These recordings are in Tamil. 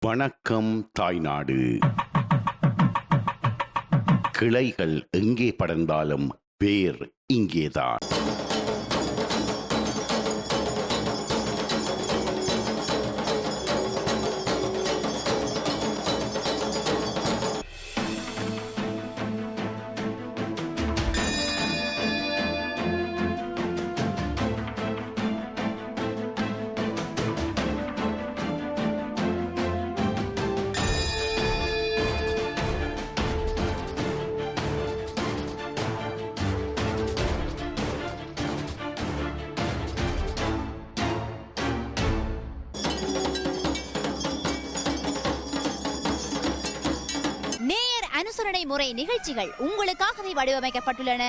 வணக்கம் தாய்நாடு கிளைகள் எங்கே படர்ந்தாலும் வேர் இங்கேதான். அனுசரணை முறை நிகழ்ச்சிகள் உங்களுக்காகவே வடிவமைக்கப்பட்டுள்ளன.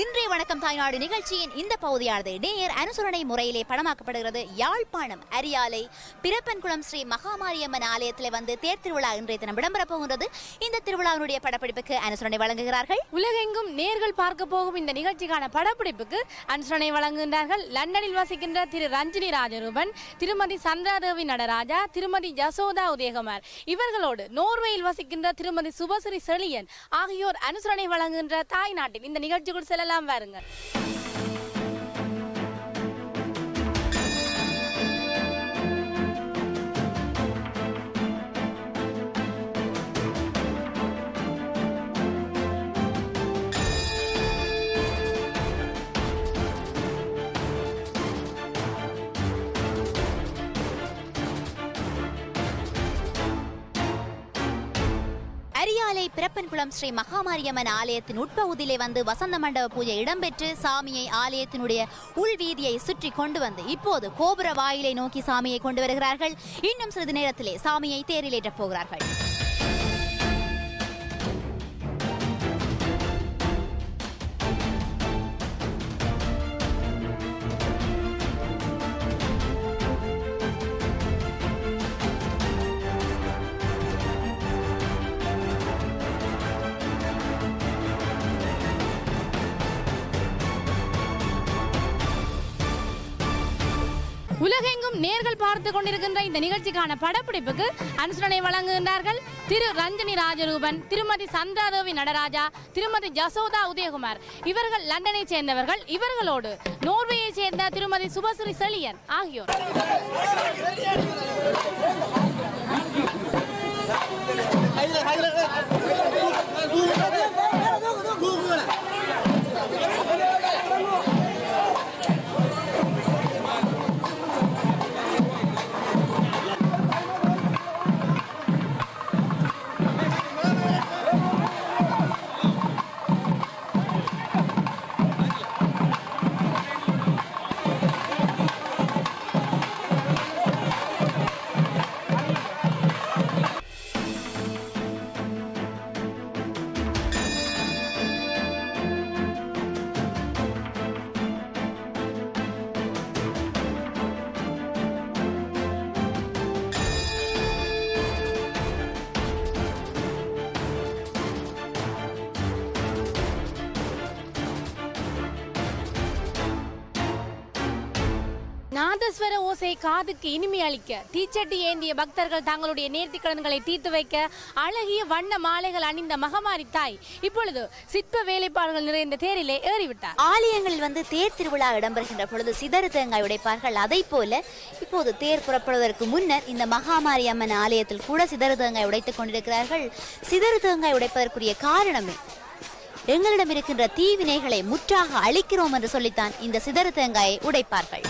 இன்றைய வணக்கம் தாய்நாடு நிகழ்ச்சியின் இந்த பகுதியானது நேயர் அனுசரணை முறையிலே படமாக்கப்படுகிறது. யாழ்ப்பாணம் அரியாலை பிறப்பன்குளம் ஸ்ரீ மகாமாரியம்மன் ஆலயத்தில் வந்து தேர் திருவிழா இன்றைய தினம் இடம்பெறப் போகின்றது. இந்த திருவிழாவினுடைய படப்பிடிப்புக்கு அனுசரணை வழங்குகிறார்கள். உலகெங்கும் நேர்கள் பார்க்க போகும் இந்த நிகழ்ச்சிக்கான படப்பிடிப்புக்கு அனுசரணை வழங்குகின்றார்கள். லண்டனில் வசிக்கின்ற திரு ரஞ்சினி ராஜரூபன் திருமதி சந்திராதேவி நடராஜா திருமதி ஜசோதா உதயகுமார். இவர்களோடு நோர்வேயில் வசிக்கின்ற திருமதி சுபஸ்ரீ செழியன் ஆகியோர் அனுசரணை வழங்குகின்ற தாய் நாட்டில் இந்த நிகழ்ச்சிக்குள் சொல்லலாம் பாருங்க. அரியாலை பிறப்பன்குளம் ஸ்ரீ மகாமாரியம்மன் ஆலயத்தின் உட்பகுதியிலே வந்து வசந்த மண்டப பூஜை இடம்பெற்று சாமியை ஆலயத்தினுடைய உள்வீதியை சுற்றி கொண்டு வந்து இப்போது கோபுர வாயிலை நோக்கி சாமியை கொண்டு வருகிறார்கள். இன்னும் சிறிது நேரத்திலே சாமியை தேரிலேற்றப் போகிறார்கள். நேர்கள் பார்த்து கொண்டிருக்கின்ற இந்த நிகழ்ச்சிக்கான படப்பிடிப்புக்கு அனுசரணை வழங்குகின்றார்கள் திரு ரஞ்சனி ராஜரூபன் திருமதி சந்திராதேவி நடராஜா திருமதி ஜசோதா உதயகுமார். இவர்கள் லண்டனை சேர்ந்தவர்கள். இவர்களோடு நோர்வேயை சேர்ந்த திருமதி சுபஸ்ரீ செழியன் ஆகியோர். நாதஸ்வர ஓசை காதுக்கு இனிமை அளிக்க தீச்சட்டி ஏந்திய பக்தர்கள் தங்களுடைய நேர்த்திக்கடன்களை தீர்த்து வைக்க அழகிய வண்ண மாலைகள் அணிந்த மகமாரி தாய் இப்பொழுது சிற்ப வேலைப்பாடுகள் நிறைந்த தேரிலே ஏறிவிட்டார். ஆலயங்களில் வந்து தேர் திருவிழா இடம்பெறுகின்ற பொழுது சிதறு தேங்காய் உடைப்பார்கள். அதை போல இப்போது தேர் புறப்படுவதற்கு முன்னர் இந்த மகாமாரி அம்மன் ஆலயத்தில் கூட சிதறு தேங்காய் உடைத்துக் கொண்டிருக்கிறார்கள். சிதறு தேங்காய் உடைப்பதற்குரிய காரணமே எங்களிடம் இருக்கின்ற தீவினைகளை முற்றாக அழிக்கிறோம் என்று சொல்லித்தான் இந்த சிதறு தேங்காயை உடைப்பார்கள்.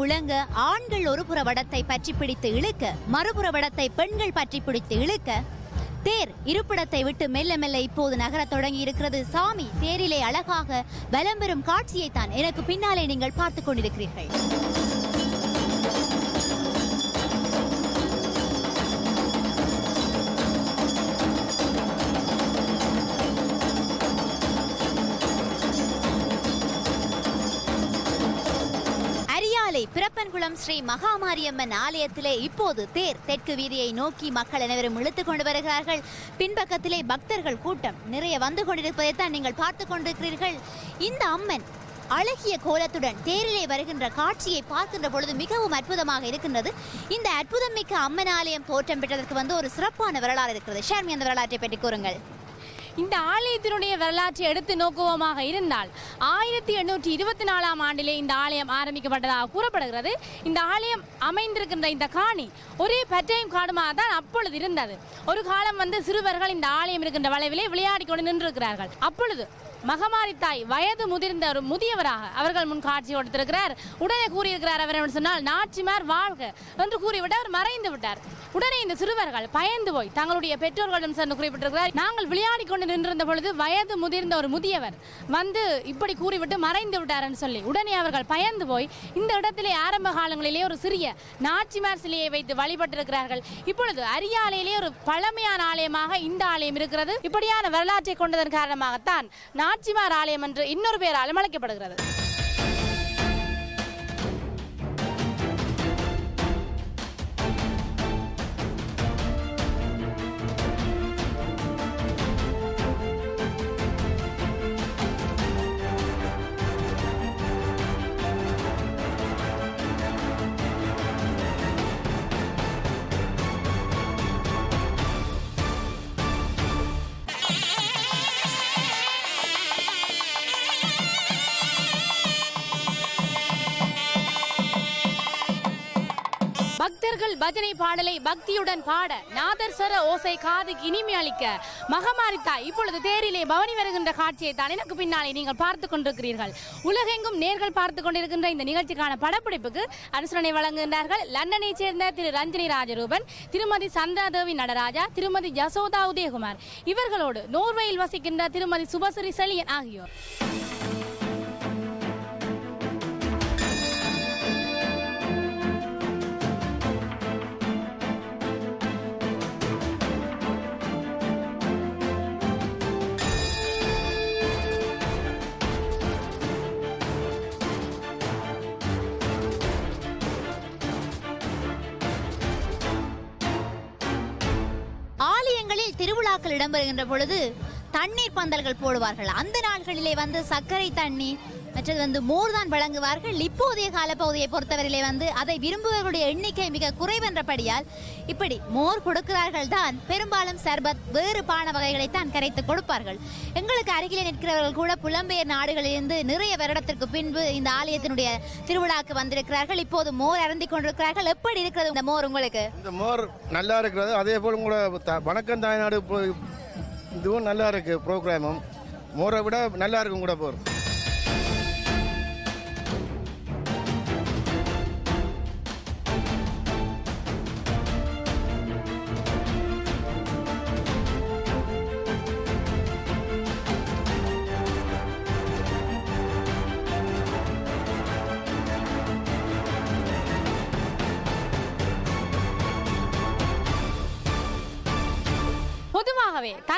முழங்க ஆண்கள் ஒரு புற வடத்தை பற்றி பிடித்து இழுக்க மறுபுற வடத்தை பெண்கள் பற்றி பிடித்து இழுக்க. தேர் இருப்பிடத்தை விட்டு மெல்ல மெல்ல இப்போது நகரத் தொடங்கி இருக்கிறது சாமி தேரிலே அழகாக வலம் பெறும் காட்சியை தான் எனக்கு பின்னாலே நீங்கள் பார்த்து கொண்டிருக்கிறீர்கள். பிறப்பன்குளம் ஸ்ரீ மகாமாரியம்மன் ஆலயத்திலே இப்போது தேர் தெற்கு வீதியை நோக்கி மக்கள் அனைவரும் இழுத்து கொண்டு வருகிறார்கள். பின்பக்கத்திலே பக்தர்கள் கூட்டம் நிறைய வந்து கொண்டிருப்பதைத்தான் நீங்கள் பார்த்து கொண்டிருக்கிறீர்கள். இந்த அம்மன் அழகிய கோலத்துடன் தேரிலே வருகின்ற காட்சியை பார்க்கின்ற பொழுது மிகவும் அற்புதமாக இருக்கின்றது. இந்த அற்புதம் மிக்க அம்மன் ஆலயம் தோற்றம் பெற்றதற்கு வந்து ஒரு சிறப்பான வரலாறு இருக்கிறது. ஷர்மி அந்த வரலாற்றை பற்றி கூறுங்கள். இந்த ஆலயத்தினுடைய வரலாற்றை எடுத்து நோக்குவோமாக இருந்தால் ஆயிரத்தி எண்ணூற்றி இருபத்தி நாலாம் ஆண்டிலே இந்த ஆலயம் ஆரம்பிக்கப்பட்டதாக கூறப்படுகிறது. இந்த ஆலயம் அமைந்திருக்கின்ற இந்த காணி ஒரே பற்றையும் காடுமாக தான் அப்பொழுது இருந்தது. ஒரு காலம் வந்து சிறுவர்கள் இந்த ஆலயம் இருக்கின்ற வளைவிலே விளையாடி கொண்டு நின்றிருக்கிறார்கள். அப்பொழுது மகமாரி தாய் வயது முதிர்ந்த ஒரு முதியவராக அவர்கள் முன் காட்சி கொடுத்திருக்கிறார். உடனே கூறியிருக்கிறார் அவர் என்ன சொன்னால் நாச்சிமார் வாழ்க என்று கூறிவிட்டு அவர் மறைந்து விட்டார். உடனே இந்த சிறுவர்கள் பயந்து போய் தங்களுடைய பெற்றோர்களிடம் சென்று குறிப்பிட்டிருக்கிறார். நாங்கள் விளையாடி கொண்டு நின்றிருந்த பொழுது வயது முதிர்ந்த ஒரு முதியவர் வந்து இப்படி கூறிவிட்டு மறைந்து விட்டார்னு சொல்லி உடனே அவர்கள் பயந்து போய் இந்த இடத்திலே ஆரம்ப காலங்களிலே ஒரு சிறிய நாச்சிமார் சிலையை வைத்து வழிபட்டிருக்கிறார்கள். இப்பொழுது அரியாலையிலே ஒரு பழமையான ஆலயமாக இந்த ஆலயம் இருக்கிறது. இப்படியான வரலாற்றை கொண்டதன் காரணமாகத்தான் நாச்சிமார் ஆலயம் என்று இன்னொரு பெயராலும் அழைக்கப்படுகிறது. முதல் பஜனை பாடலை பக்தியுடன் பாட நாதர்ஸ்வர ஓசை காதுக்கு இனிமை அளிக்க மகமாரித்தா இப்பொழுது தேரிலே பவனி வருகின்ற காட்சியை தான் எனக்கு பின்னாலே நீங்கள் பார்த்து கொண்டிருக்கிறீர்கள். உலகெங்கும் நேர்கள் பார்த்து கொண்டிருக்கின்ற இந்த நிகழ்ச்சிக்கான படப்பிடிப்புக்கு அனுசரணை வழங்குகின்றார்கள் லண்டனைச் சேர்ந்த திரு ரஞ்சினி ராஜரூபன் திருமதி சந்திராதேவி நடராஜா திருமதி ஜசோதா உதயகுமார். இவர்களோடு நோர்வேயில் வசிக்கின்ற திருமதி சுபஸ்ரீ செலியன் ஆகியோர். இடங்களில் திருவிழாக்கள் இடம்பெறுகின்ற பொழுது தண்ணீர் பந்தல்கள் போடுவார்கள். அந்த நாட்களிலே வந்து சர்க்கரை தண்ணி மற்றது வந்து மோர் தான் வழங்குவார்கள். இப்போதைய காலப்பகுதியை பொறுத்தவரையிலே வந்து அதை விரும்புவர்களுடைய எண்ணிக்கை மிக குறைவென்றபடியால் இப்படி மோர் கொடுக்கிறார்கள் தான் பெரும்பாலும் சர்பத் வேறு பான வகைகளை தான் கரைத்து கொடுப்பார்கள். எங்களுக்கு அருகிலே நிற்கிறவர்கள் கூட புலம்பெயர் நாடுகளிலிருந்து நிறைய வருடத்திற்கு பின்பு இந்த ஆலயத்தினுடைய திருவிழாக்கு வந்திருக்கிறார்கள். இப்போது மோர் அருந்தி கொண்டிருக்கிறார்கள். எப்படி இருக்கிறது இந்த மோர் உங்களுக்கு? இந்த மோர் நல்லா இருக்கிறது. அதே போல் உங்களோட வணக்கம் தாய்நாடு இதுவும் நல்லா இருக்கு ப்ரோக்ராமும். மோரை விட நல்லா இருக்கும் கூட போர்.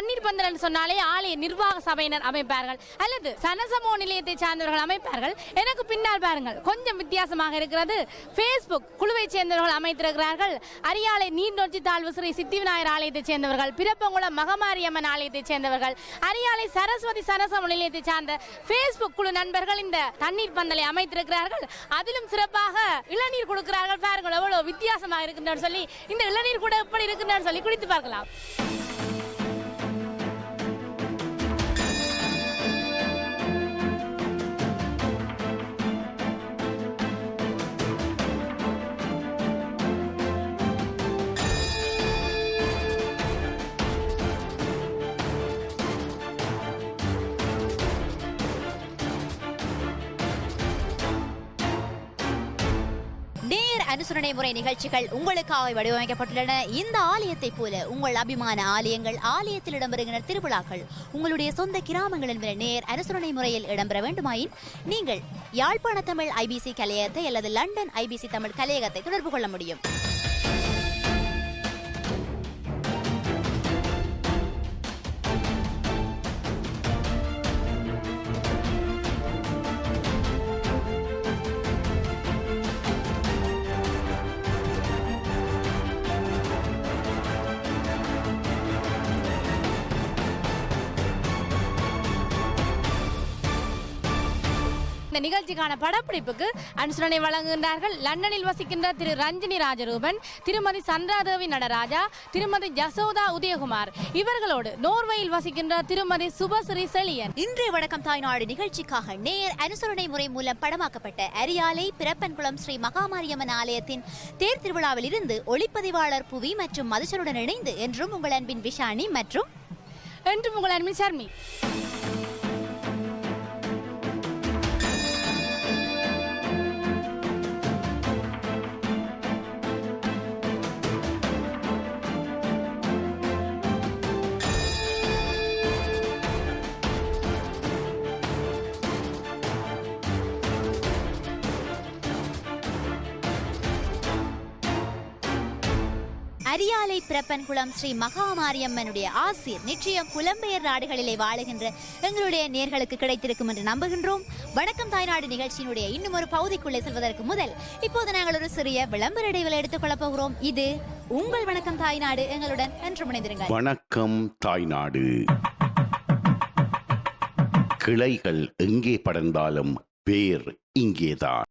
தண்ணீர் பந்தல் என்று சொன்னாலே ஆலய நிர்வாக சபையினர் அமைப்பார்கள். அல்லது சனசமோ நிலையத்தை சார்ந்தவர்கள் அமைப்பார்கள். எனக்கு பின்னால் பாருங்கள். கொஞ்சம் வித்தியாசமாக இருக்கிறது. ஃபேஸ்புக் குழுவை சேர்ந்தவர்கள் அமைத்திருக்கிறார்கள். அரியாலை நீர்நொச்சி தாழ்வு ஸ்ரீ சித்தி விநாயகர் ஆலயத்தைச் சேர்ந்தவர்கள். பிறப்பங்குளம் மகமாரியம்மன் ஆலயத்தைச் சேர்ந்தவர்கள். அரியாலை சரஸ்வதி சனசமோ நிலையத்தை சார்ந்த ஃபேஸ்புக் குழு நண்பர்கள் இந்த தண்ணீர் பந்தலை அமைத்திருக்கிறார்கள். அதிலும் சிறப்பாக இளநீர் கொடுக்கிறார்கள். பாருங்கள் எவ்வளவு வித்தியாசமாக இருக்கின்றன்னு சொல்லி. இந்த இளநீர் கூட எப்படி இருக்கின்றன்னு சொல்லி குடித்து பார்க்கலாம். அனுசரணை முறை நிகழ்ச்சிகள் உங்களுக்காக வடிவமைக்கப்பட்டுள்ளன. இந்த ஆலயத்தைப் போல உங்கள் அபிமான ஆலயங்கள் ஆலயத்தில் இடம்பெறுகின்ற திருவிழாக்கள் உங்களுடைய சொந்த கிராமங்களில் நேர் அனுசரணை முறையில் இடம்பெற வேண்டுமாயின் நீங்கள் யாழ்ப்பாண தமிழ் ஐபிசி கலையகத்தை அல்லது லண்டன் ஐபிசி தமிழ் கலையகத்தை தொடர்பு கொள்ள முடியும். நிகழ்ச்சிக்கான படப்பிடிப்புக்கு அனுசரணை வழங்குகின்றார்கள். லண்டனில் வசிக்கின்ற திரு ரஞ்சினி ராஜரூபன் திருமதி சந்திராதேவி நடராஜா திருமதி ஜசோதா உதயகுமார். இவர்களோடு நோர்வேயில் வசிக்கின்ற திருமதி சுபஸ்ரீ செழியன். இன்றைய வணக்கம் தாய்நாடு நிகழ்ச்சிக்காக நேர் அனுசரணை முறை மூலம் படமாக்கப்பட்ட அரியாலை பிறப்பன்குளம் ஸ்ரீ மகாமாரியம்மன் ஆலயத்தின் தேர் திருவிழாவில் இருந்து ஒளிப்பதிவாளர் புவி மற்றும் மதுசருடன் இணைந்து என்றும் உங்கள் அன்பின் விஷானி மற்றும் என்று உங்கள் அன்பின் சர்மி அரியாலை பிரப்பன்குளம் ஸ்ரீ மகாமாரியம்மனுடைய ஆசிர். நிச்சயம் புலம்பெயர் நாடுகளிலே வாழுகின்ற எங்களுடைய நேர்களுக்கு கிடைத்திருக்கும் என்று நம்புகின்றோம். வணக்கம் தாய்நாடு நிகழ்ச்சியினுடைய இன்னும் ஒரு பகுதிக்குள்ளே செல்வதற்கு முதல் இப்போது நாங்கள் ஒரு சிறிய விளம்பர இடைவெளி எடுத்துக் கொள்ளப் போகிறோம். இது உங்கள் வணக்கம் தாய்நாடு எங்களுடன் என்று முனைந்திருங்கள். வணக்கம் தாய்நாடு. கிளைகள் எங்கே படர்ந்தாலும் வேர் இங்கேதான்.